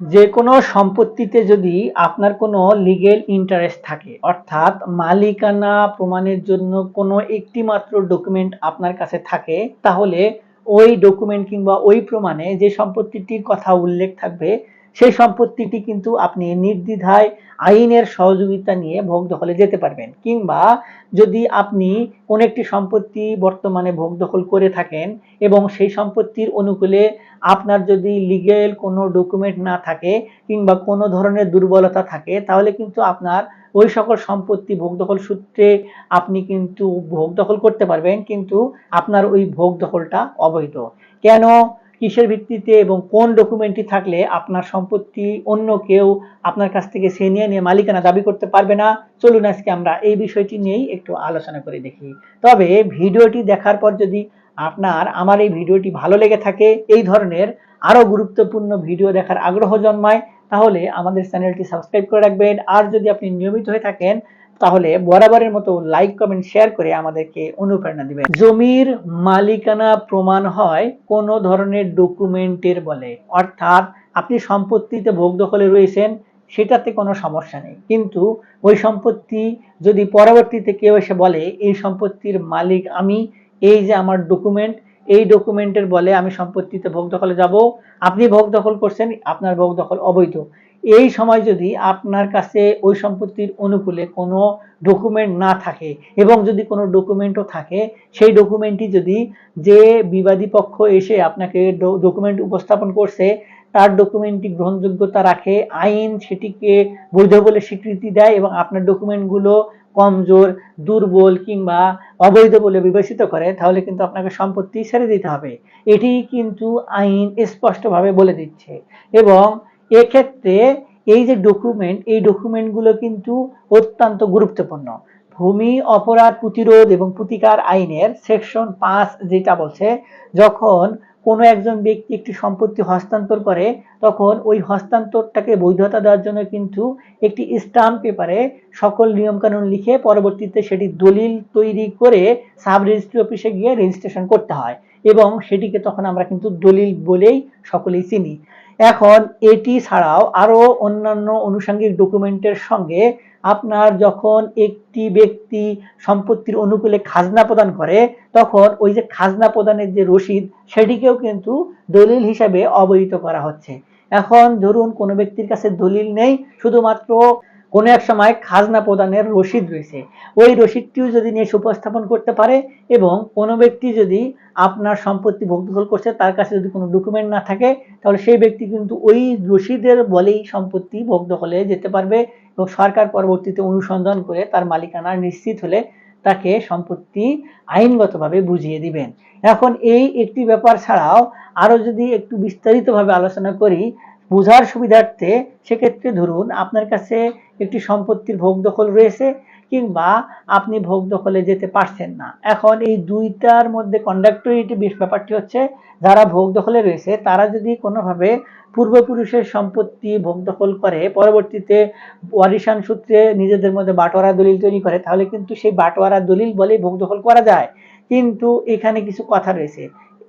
যে কোনো সম্পত্তিতে যদি আপনার কোনো লিগেল ইন্টারেস্ট থাকে, অর্থাৎ মালিকানা প্রমাণের জন্য কোনো একটি মাত্র ডকুমেন্ট আপনার কাছে থাকে, তাহলে ওই ডকুমেন্ট কিংবা ওই প্রমাণে যে সম্পত্তিটির কথা উল্লেখ থাকবে সেই সম্পত্তিটি কিন্তু আপনি নির্দ্বিধায় আইনের সহযোগিতা নিয়ে ভোগ দখলে যেতে পারবেন। কিংবা যদি আপনি কোন একটি সম্পত্তি বর্তমানে ভোগ দখল করে থাকেন এবং সেই সম্পত্তির অনুকূলে আপনার যদি লিগেল কোনো ডকুমেন্ট না থাকে কিংবা কোনো ধরনের দুর্বলতা থাকে, তাহলে কিন্তু আপনার ওই সকল সম্পত্তি ভোগ দখল সূত্রে আপনি কিন্তু ভোগ দখল করতে পারবেন, কিন্তু আপনার ওই ভোগ দখলটা অবৈধ। কেন কিসের ভিত্তিতে এবং কোন ডকুমেন্টটি থাকলে আপনার সম্পত্তি অন্য কেউ আপনার কাছ থেকে সে নিয়ে নিয়ে মালিকানা দাবি করতে পারবে না? চলুন আজকে আমরা এই বিষয়টি নিয়েই একটু আলোচনা করে দেখি। তবে ভিডিওটি দেখার পর যদি আপনার আমার এই ভিডিওটি ভালো লেগে থাকে, এই ধরনের আরও গুরুত্বপূর্ণ ভিডিও দেখার আগ্রহ জন্মায়, তাহলে আমাদের চ্যানেলটি সাবস্ক্রাইব করে রাখবেন। আর যদি আপনি নিয়মিত হয়ে থাকেন তাহলে বরাবরের মতো লাইক কমেন্ট শেয়ার করে আমাদেরকে অনুপ্রেরণা দিবেন জমির মালিকানা প্রমাণ হয় কোনো ধরনের ডকুমেন্টের বলে। অর্থাৎ আপনি সম্পত্তিতে ভোগ দখলে রয়েছেন, সেটাতে কোনো সমস্যা নেই। কিন্তু ওই সম্পত্তি যদি পরবর্তীতে কেউ এসে বলে, এই সম্পত্তির মালিক আমি, এই যে আমার ডকুমেন্ট এই ডকুমেন্টের বলে আমি সম্পত্তিতে ভোগ দখলে যাব। আপনি ভোগ দখল করছেন, আপনার ভোগ দখল অবৈধ। এই সময় যদি আপনার কাছে ওই সম্পত্তির অনুকূলে কোনো ডকুমেন্ট না থাকে এবং যদি কোনো ডকুমেন্টও থাকে, সেই ডকুমেন্টটি যদি যে বিবাদী পক্ষ এসে আপনাকে ডকুমেন্ট উপস্থাপন করছে, তার ডকুমেন্টটি গ্রহণযোগ্যতা রাখে, আইন সেটিকে বৈধ বলে স্বীকৃতি দেয় এবং আপনার ডকুমেন্টগুলো কমজোর, দুর্বল কিংবা অবৈধ বলে বিবেচিত করে, তাহলে কিন্তু আপনাকে সম্পত্তি ছেড়ে দিতে হবে। এটি কিন্তু আইন স্পষ্টভাবে বলে দিচ্ছে এবং এক্ষেত্রে এই যে ডকুমেন্ট এই ডকুমেন্টগুলো কিন্তু অত্যন্ত গুরুত্বপূর্ণ। ভূমি, অপরাধ, প্রতিরোধ এবং প্রতিকার আইনের সেকশন পাঁচ যেটা বলছে, যখন কোনো একজন ব্যক্তি একটি সম্পত্তি হস্তান্তর করে, তখন ওই হস্তান্তরটাকে বৈধতা দেওয়ার জন্য কিন্তু একটি স্টাম্প পেপারে সকল নিয়মকানুন লিখে পরবর্তীতে সেটি দলিল তৈরি করে সাব রেজিস্ট্রি অফিসে গিয়ে রেজিস্ট্রেশন করতে হয়। এবং সেটিকে তখন আমরা কিন্তু দলিল বলেই সকলেই চিনি। এখন এটি ছাড়াও আরও অন্যান্য অনুষাঙ্গিক ডকুমেন্টের সঙ্গে আপনার যখন একটি ব্যক্তি সম্পত্তির অনুকূলে খাজনা প্রদান করে, তখন ওই যে খাজনা প্রদানের যে রসিদ, সেটিকেও কিন্তু দলিল হিসাবে অবহিত করা হচ্ছে। এখন ধরুন কোনো ব্যক্তির কাছে দলিল নেই, শুধুমাত্র কোনো এক সময় খাজনা প্রদানের রসিদ রয়েছে। ওই রসিদটিও যদি নিয়ে উপস্থাপন করতে পারে এবং কোনো ব্যক্তি যদি আপনার সম্পত্তি ভোগদখল করছে, তার কাছে যদি কোনো ডকুমেন্ট না থাকে, তাহলে সেই ব্যক্তি কিন্তু ওই রসিদের বলেই সম্পত্তি ভোগদখলে যেতে পারবে এবং সরকার পরবর্তীতে অনুসন্ধান করে তার মালিকানা নিশ্চিত হলে তাকে সম্পত্তি আইনগতভাবে বুঝিয়ে দিবেন। এখন এই একটি ব্যাপার ছাড়াও আরও যদি একটু বিস্তারিতভাবে আলোচনা করি বোঝার সুবিধার্থে সেক্ষেত্রে ধরুন আপনার কাছে একটি সম্পত্তির ভোগ দখল রয়েছে কিংবা আপনি ভোগ দখলে যেতে পারছেন না। এখন এই দুইটার মধ্যে কন্ডাক্টরিটি ব্যাপারটি হচ্ছে, যারা ভোগ দখলে রয়েছে, তারা যদি কোনোভাবে পূর্বপুরুষের সম্পত্তি ভোগ দখল করে, পরবর্তীতে ওয়ারিশান সূত্রে নিজেদের মধ্যে বাটোয়ারা দলিল তৈরি করে, তাহলে কিন্তু সেই বাটোয়ারা দলিল বলেই ভোগ দখল করা যায়। কিন্তু এখানে কিছু কথা রয়েছে।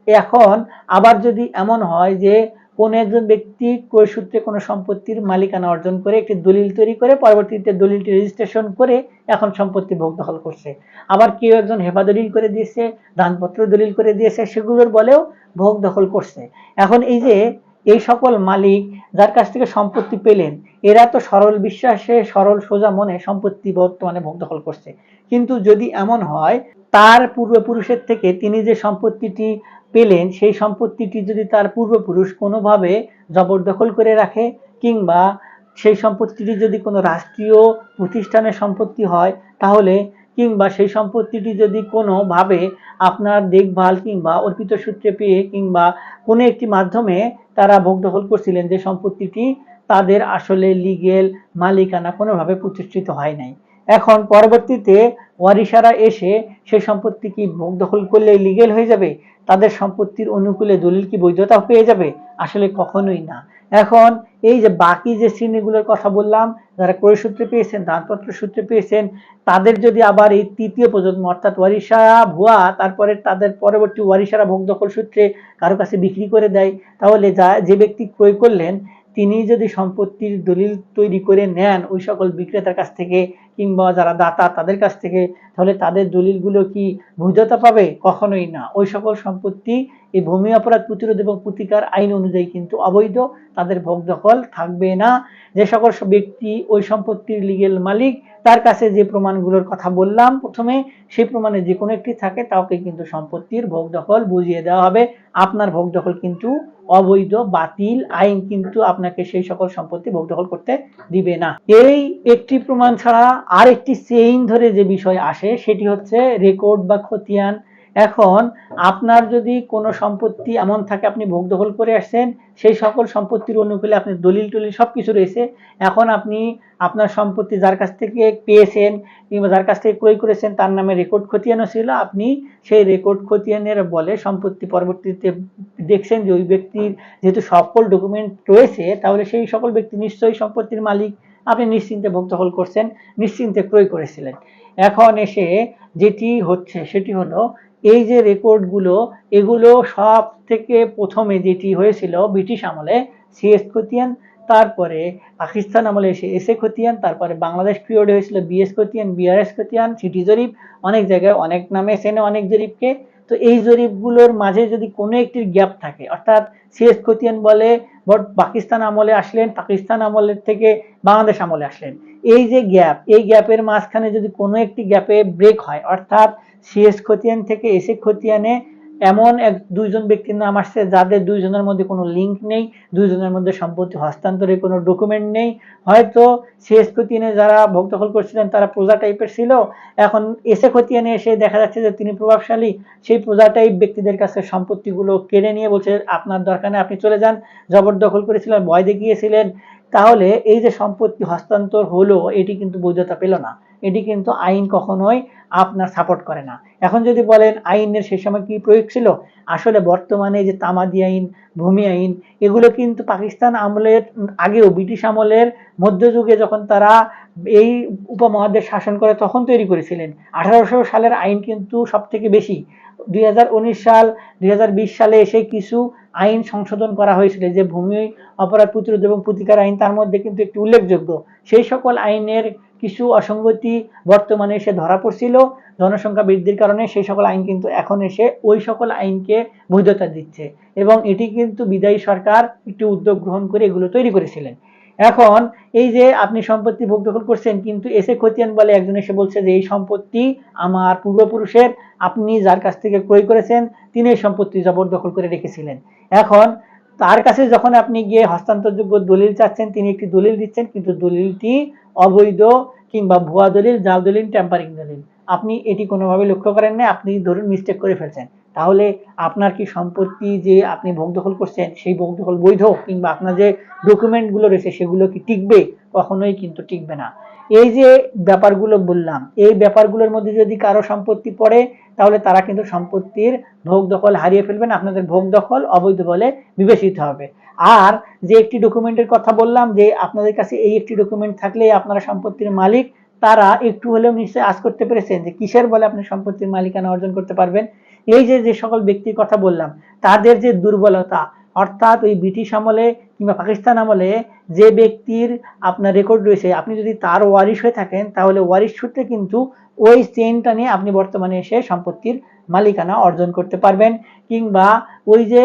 এখন আবার যদি এমন হয় যে কোন একজন ব্যক্তি ক্রয় সূত্রে কোনো সম্পত্তির মালিকানা অর্জন করে একটি দলিল তৈরি করে পরবর্তীতে দলিলটি রেজিস্ট্রেশন করে এখন সম্পত্তি ভোগ দখল করছে। আবার কেউ একজন হেফা দলিল করে দিয়েছে, দানপত্র দলিল করে দিয়েছে, সেগুলোর বলেও ভোগ দখল করছে। এখন এই যে এই সকল মালিক যার কাছ থেকে সম্পত্তি পেলেন, এরা তো সরল বিশ্বাসে, সরল সোজা মনে সম্পত্তি বর্তমানে ভোগ দখল করছে। কিন্তু যদি এমন হয়, তার পূর্বপুরুষের থেকে তিনি যে সম্পত্তিটি পেলেন সেই সম্পত্তিটি যদি তার পূর্বপুরুষ কোনোভাবে জবরদখল করে রাখে, কিংবা সেই সম্পত্তিটি যদি কোনো রাষ্ট্রীয় প্রতিষ্ঠানের সম্পত্তি হয়, তাহলে কিংবা সেই সম্পত্তিটি যদি কোনোভাবে আপনার দেখভাল কিংবা অর্পিত সূত্রে পেয়ে কিংবা কোনো একটি মাধ্যমে তারা ভোগ দখল করছিলেন যে সম্পত্তিটি, তাদের আসলে লিগেল মালিকানা কোনোভাবে প্রতিষ্ঠিত হয় নাই। এখন পরবর্তীতে ওয়ারিশারা এসে সেই সম্পত্তি কি ভোগ দখল করলে লিগেল হয়ে যাবে? তাদের সম্পত্তির অনুকূলে দলিল কি বৈধতা পেয়ে যাবে? আসলে কখনোই না। এখন এই যে বাকি যে শ্রেণীগুলোর কথা বললাম, যারা ক্রয় সূত্রে পেয়েছেন, দানপত্র সূত্রে পেয়েছেন, তাদের যদি আবার এই তৃতীয় প্রজন্ম, অর্থাৎ ওয়ারিশারা ভুয়া, তারপরে তাদের পরবর্তী ওয়ারিশারা ভোগ দখল সূত্রে কারও কাছে বিক্রি করে দেয়, তাহলে যা, যে ব্যক্তি ক্রয় করলেন, তিনি যদি সম্পত্তির দলিল তৈরি করে নেন ওই সকল বিক্রেতার কাছ থেকে কিংবা যারা দাতা, তাদের কাছ থেকে তাহলে তাদের দলিলগুলো কি বৈধতা পাবে? কখনোই না। ওই সকল সম্পত্তি এই ভূমি অপরাধ প্রতিরোধ এবং প্রতিকার আইন অনুযায়ী কিন্তু অবৈধ। তাদের ভোগ দখল থাকবে না। যে সকল ব্যক্তি ওই সম্পত্তির লিগেল মালিক, তার কাছে যে প্রমাণগুলোর কথা বললাম প্রথমে, সেই প্রমাণে যে কোনো একটি থাকে, তাকে কিন্তু সম্পত্তির ভোগ দখল বুঝিয়ে দেওয়া হবে। আপনার ভোগ দখল কিন্তু অবৈধ, বাতিল। আইন কিন্তু আপনাকে সেই সকল সম্পত্তি ভোগ দখল করতে দিবে না। এই একটি প্রমাণ ছাড়া আর একটি চেইন ধরে যে বিষয় আসে, সেটি হচ্ছে রেকর্ড বা খতিয়ান। এখন আপনার যদি কোনো সম্পত্তি এমন থাকে আপনি ভোগ দখল করে আসছেন, সেই সকল সম্পত্তির অনুকূলে আপনি দলিল টলিল সব কিছু রয়েছে। এখন আপনি আপনার সম্পত্তি যার কাছ থেকে পেয়েছেন কিংবা যার কাছ থেকে ক্রয় করেছেন, তার নামে রেকর্ড খতিয়ানও ছিল। আপনি সেই রেকর্ড খতিয়ানের বলে সম্পত্তি পরবর্তীতে দেখছেন যে ওই ব্যক্তির যেহেতু সকল ডকুমেন্ট রয়েছে, তাহলে সেই সকল ব্যক্তি নিশ্চয়ই সম্পত্তির মালিক। আপনি নিশ্চিন্তে দখল করছেন, নিশ্চিন্তে ক্রয় করেছিলেন। এখন এসে যেটি হচ্ছে, সেটি হলো এই যে রেকর্ডগুলো এগুলো সব থেকে প্রথমে যেটি হয়েছিল ব্রিটিশ আমলে সিএস খতিয়ান, তারপরে পাকিস্তান আমলে এসে এসে খতিয়ান, তারপরে বাংলাদেশ পিরিয়ডে হয়েছিল বিএস খতিয়ান বিআরএস খতিয়ান সিটি জরিপ, অনেক জায়গায় অনেক নামে চেনে অনেক জরিপকে। তো এই জরিপগুলোর মাঝে যদি কোনো একটির গ্যাপ থাকে, অর্থাৎ সিএস খতিয়ান বলে বট পাকিস্তান আমলে আসলেন, পাকিস্তান আমলের থেকে বাংলাদেশ আমলে আসলেন। এই যে গ্যাপ, এই গ্যাপের মাঝখানে যদি কোনো একটি গ্যাপে ব্রেক হয়, অর্থাৎ সিএস খতিয়ান থেকে এসে খতিয়ানে এমন এক দুইজন ব্যক্তির নাম আসছে যাদের দুইজনের মধ্যে কোনো লিঙ্ক নেই, দুইজনের মধ্যে সম্পত্তি হস্তান্তরের কোনো ডকুমেন্ট নেই। হয়তো সিএস খতিয়ানে যারা ভোগ দখল করছিলেন, তারা প্রজা টাইপের ছিল। এখন এসে খতিয়ানে এসে দেখা যাচ্ছে যে তিনি প্রভাবশালী। সেই প্রজা টাইপ ব্যক্তিদের কাছে সম্পত্তিগুলো কেড়ে নিয়ে বলছে, আপনার দরকার নেই, আপনি চলে যান। জবরদখল করেছিলেন, ভয় দেখিয়েছিলেন। তাহলে এই যে সম্পত্তি হস্তান্তর হলো, এটি কিন্তু বৈধতা পেল না। এটি কিন্তু আইন কখনোই আপনার সাপোর্ট করে না। এখন যদি বলেন আইনের সে সময় কি প্রয়োগ ছিল? আসলে বর্তমানে যে তামাদি আইন, ভূমি আইন, এগুলো কিন্তু পাকিস্তান আমলের, আগেও ব্রিটিশ আমলের মধ্যযুগে যখন তারা এই উপমহাদেশ শাসন করে, তখন তৈরি করেছিলেন। আঠারোশো সালের আইন কিন্তু সব থেকে বেশি। দুই হাজার উনিশ সাল, দুই হাজার বিশ সালে এসে কিছু আইন সংশোধন করা হয়েছিল যে ভূমি অপরাধ প্রতিরোধ এবং প্রতিকার আইন তার মধ্যে কিন্তু একটি উল্লেখযোগ্য। সেই সকল আইনের কিছু অসঙ্গতি বর্তমানে এসে ধরা পড়ছিল। জনসংখ্যা বৃদ্ধির কারণে সেই সকল আইন কিন্তু এখন এসে ওই সকল আইনকে বৈধতা দিচ্ছে এবং এটি কিন্তু বিদায়ী সরকার একটি উদ্যোগ গ্রহণ করে এগুলো তৈরি করেছিলেন। এখন এই যে আপনি সম্পত্তি ভোগ দখল করছেন, কিন্তু এসে খতিয়ান বলে একজন এসে বলছে যে, এই সম্পত্তি আমার পূর্বপুরুষের, আপনি যার কাছ থেকে ক্রয় করেছেন, তিনি এই সম্পত্তি জবরদখল করে রেখেছিলেন। এখন তার কাছে যখন আপনি গিয়ে হস্তান্তরযোগ্য দলিল চাচ্ছেন, তিনি একটি দলিল দিচ্ছেন, কিন্তু দলিলটি অবৈধ কিংবা ভুয়া দলিল, জাল দলিল ট্যাম্পারিং দলিল। আপনি এটি কোনোভাবে লক্ষ্য করেন না আপনি ধরুন মিস্টেক করে ফেলছেন। তাহলে আপনার কি সম্পত্তি যে আপনি ভোগ দখল করছেন, সেই ভোগ দখল বৈধ? কিংবা আপনার যে ডকুমেন্টগুলো রয়েছে, সেগুলো কি টিকবে? কখনোই কিন্তু টিকবে না। এই যে ব্যাপারগুলো বললাম, এই ব্যাপারগুলোর মধ্যে যদি কারও সম্পত্তি পড়ে, তাহলে তারা কিন্তু সম্পত্তির ভোগ দখল হারিয়ে ফেলবেন আপনাদের ভোগ দখল অবৈধ বলে বিবেচিত হবে। আর যে একটি ডকুমেন্টের কথা বললাম, যে আপনাদের কাছে এই একটি ডকুমেন্ট থাকলে আপনারা সম্পত্তির মালিক, তারা একটু হলেও নিশ্চয়ই আজ করতে পেরেছেন যে কিসের বলে আপনি সম্পত্তির মালিকানা অর্জন করতে পারবেন? এই যে যে সকল ব্যক্তির কথা বললাম, তাদের যে দুর্বলতা, অর্থাৎ ওই ব্রিটিশ আমলে কিংবা পাকিস্তান আমলে যে ব্যক্তির আপনার রেকর্ড রয়েছে, আপনি যদি তার ওয়ারিশ হয়ে থাকেন, তাহলে ওয়ারিশ সূত্রে কিন্তু ওই চেনটা নিয়ে আপনি বর্তমানে এসে সম্পত্তির মালিকানা অর্জন করতে পারবেন। কিংবা ওই যে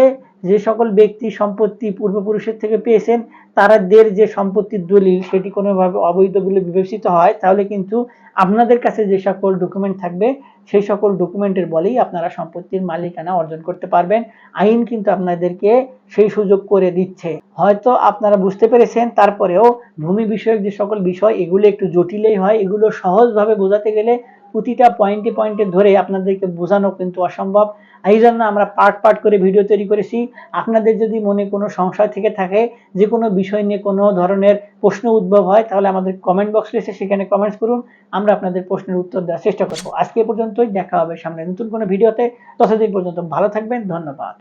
যে সকল ব্যক্তি সম্পত্তি পূর্বপুরুষের থেকে পেয়েছেন তারাদের যে সম্পত্তির দলিল সেটি কোনোভাবে অবৈধ বলে বিবেচিত হয়, তাহলে কিন্তু আপনাদের কাছে যে সকল ডকুমেন্ট থাকবে, সেই সকল ডকুমেন্টের বলেই আপনারা সম্পত্তির মালিকানা অর্জন করতে পারবেন। আইন কিন্তু আপনাদেরকে সেই সুযোগ করে দিচ্ছে। হয়তো আপনারা বুঝতে পেরেছেন, তারপরেও ভূমি বিষয়ক যে সকল বিষয়, এগুলো একটু জটিলই হয়। এগুলো সহজভাবে বোঝাতে গেলে প্রতিটা পয়েন্টে পয়েন্টে ধরে আপনাদেরকে বোঝানো কিন্তু অসম্ভব। এই জন্য আমরা পার্ট পার্ট করে ভিডিও তৈরি করেছি। আপনাদের যদি মনে কোনো সংশয় থেকে থাকে, যে কোনো বিষয় নিয়ে কোনো ধরনের প্রশ্ন উদ্ভব হয়, তাহলে আমাদের কমেন্ট বক্স রয়েছে সেখানে কমেন্টস করুন। আমরা আপনাদের প্রশ্নের উত্তর দেওয়ার চেষ্টা করব। আজকে পর্যন্তই। দেখা হবে সামনে নতুন কোনো ভিডিওতে ততদিন পর্যন্ত ভালো থাকবেন। ধন্যবাদ।